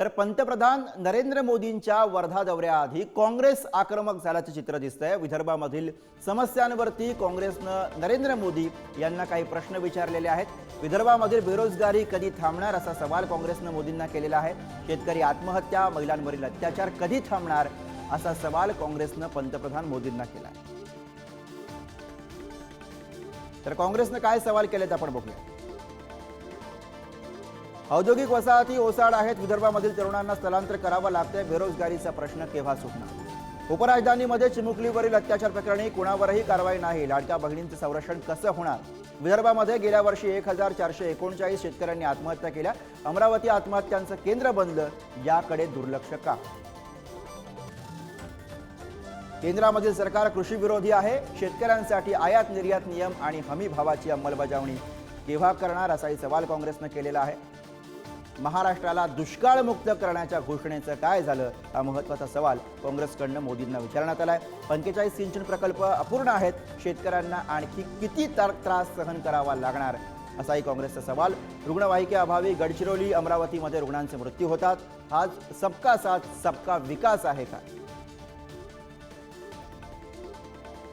तर पंतप्रधान नरेंद्र मोदींच्या वर्धा दौऱ्याआधी काँग्रेस आक्रमक झाल्याचं चित्र दिसतंय. विदर्भामधील समस्यांवरती काँग्रेसनं नरेंद्र मोदी यांना काही प्रश्न विचारलेले आहेत. विदर्भामधील बेरोजगारी कधी थांबणार असा सवाल काँग्रेसनं मोदींना केलेला आहे. शेतकरी आत्महत्या महिलांवरील अत्याचार कधी थांबणार असा सवाल काँग्रेसनं पंतप्रधान मोदींना केला आहे तर काँग्रेसनं काय सवाल केलेत आपण बघूया. औद्योगिक वसाहती ओसाड आहेत. विदर्भामधील तरुणांना स्थलांतर करावं लागतंय. बेरोजगारीचा प्रश्न केव्हा सुटणार? उपराजधानीमध्ये चिमुकलीवरील अत्याचार प्रकरणी कुणावरही कारवाई नाही. लाडक्या बहिणींचं संरक्षण कसं होणार? विदर्भामध्ये गेल्या वर्षी एक हजार चारशे एकोणचाळीस शेतकऱ्यांनी आत्महत्या केल्या. अमरावती आत्महत्यांचं केंद्र बनलं याकडे दुर्लक्ष का? केंद्रामधील सरकार कृषी विरोधी आहे. शेतकऱ्यांसाठी आयात निर्यात नियम आणि हमी भावाची अंमलबजावणी केव्हा करणार असाही सवाल काँग्रेसनं केलेला आहे. महाराष्ट्राला दुष्काळमुक्त करण्याच्या घोषणेचं काय झालं हा महत्त्वाचा सवाल काँग्रेसकडनं मोदींना विचारण्यात आलाय. पंचेचाळीस सिंचन प्रकल्प अपूर्ण आहेत. शेतकऱ्यांना आणखी किती त्रास सहन करावा लागणार? असाही काँग्रेसचा सवाल. रुग्णवाहिकेअभावी गडचिरोली अमरावतीमध्ये रुग्णांचे मृत्यू होतात. आज सबका साथ सबका विकास आहे का?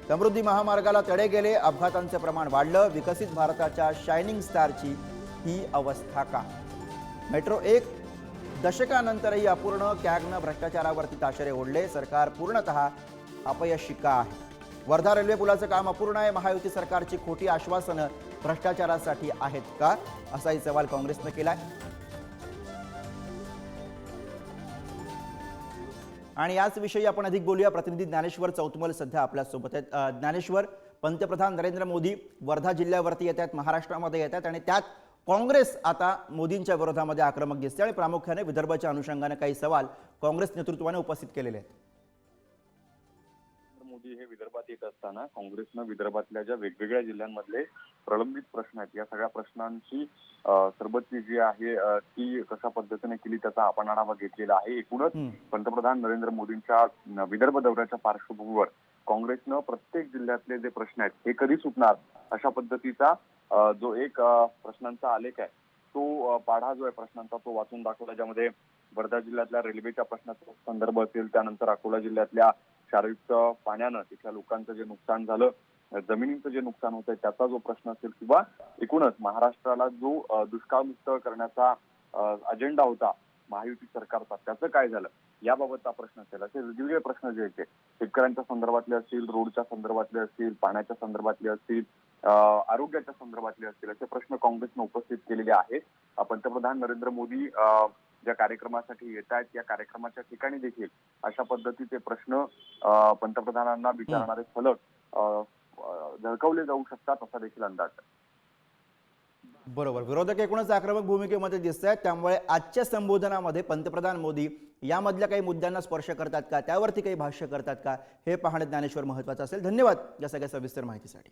समृद्धी महामार्गाला तडे गेले. अपघातांचं प्रमाण वाढलं. विकसित भारताच्या शायनिंग स्टारची ही अवस्था का? मेट्रो एक दशकानंतरही अपूर्ण कॅगनं भ्रष्टाचारावरती ताशेरे ओढले. सरकार पूर्णतः अपयशी का आहे. वर्धा रेल्वे पुलाचं काम अपूर्ण आहे. महायुती सरकारची खोटी आश्वासनं भ्रष्टाचारासाठी आहेत का? असाही सवाल काँग्रेसनं केलाय. आणि याच विषयी आपण अधिक बोलूया. प्रतिनिधी ज्ञानेश्वर चौतमल सध्या आपल्यासोबत आहेत. ज्ञानेश्वर पंतप्रधान नरेंद्र मोदी वर्धा जिल्ह्यावरती येत आहेत. महाराष्ट्रामध्ये येत आहेत. आणि त्यात काँग्रेस आता मोदींच्या विरोधामध्ये आक्रमक दिसते आणि प्रामुख्याने विदर्भाच्या अनुषंगाने काही सवाल काँग्रेस नेतृत्वाने उपस्थित केलेले आहेत मोदी हे विदर्भात येत असताना काँग्रेसनं विदर्भातल्या ज्या वेगवेगळ्या जिल्ह्यांमधले प्रलंबित प्रश्न आहेत या सगळ्या प्रश्नांची सरबत्ती जी आहे ती कशा पद्धतीने केली त्याचा आपण आढावा घेतलेला आहे एकूणच. पंतप्रधान नरेंद्र मोदींच्या विदर्भ दौऱ्याच्या पार्श्वभूमीवर काँग्रेसनं प्रत्येक जिल्ह्यातले जे प्रश्न आहेत हे कधी सुटणार? अशा पद्धतीचा जो एक प्रश्नांचा आलेख आहे तो पाढा जो आहे प्रश्नांचा तो वाचून दाखवला ज्यामध्ये वर्धा जिल्ह्यातल्या रेल्वेच्या प्रश्नाचा संदर्भ असेल त्यानंतर अकोला जिल्ह्यातल्या क्षारयुक्त पाण्यानं तिथल्या लोकांचं जे नुकसान झालं जमिनीचं जे नुकसान होतंय त्याचा जो प्रश्न असेल किंवा एकूणच महाराष्ट्राला जो दुष्काळमुक्त करण्याचा अजेंडा होता महायुती सरकारचा त्याचं काय झालं? याबाबतचा प्रश्न असेल. असे वेगवेगळे प्रश्न जे आहेत शेतकऱ्यांच्या संदर्भातले असतील रोडच्या संदर्भातले असतील पाण्याच्या संदर्भातले असतील आरोग्याच्या संदर्भातले असतील असे प्रश्न काँग्रेसनं उपस्थित केलेले आहेत. पंतप्रधान नरेंद्र मोदी अं, ज्या कार्यक्रमासाठी येत आहेत या कार्यक्रमाच्या ठिकाणी देखील अशा पद्धतीचे प्रश्न पंतप्रधानांना विचारणारे फलक अं, झळकवले जाऊ शकतात असा देखील अंदाज आहे. बरोबर. विरोधक एकूणच आक्रमक भूमिकेमध्ये दिसत आहेत त्यामुळे आजच्या संबोधनामध्ये पंतप्रधान मोदी यामधल्या काही मुद्द्यांना स्पर्श करतात का? त्यावरती काही भाष्य करतात का? हे पाहणं ज्ञानेश्वर महत्वाचं असेल. धन्यवाद या सगळ्या सविस्तर माहितीसाठी.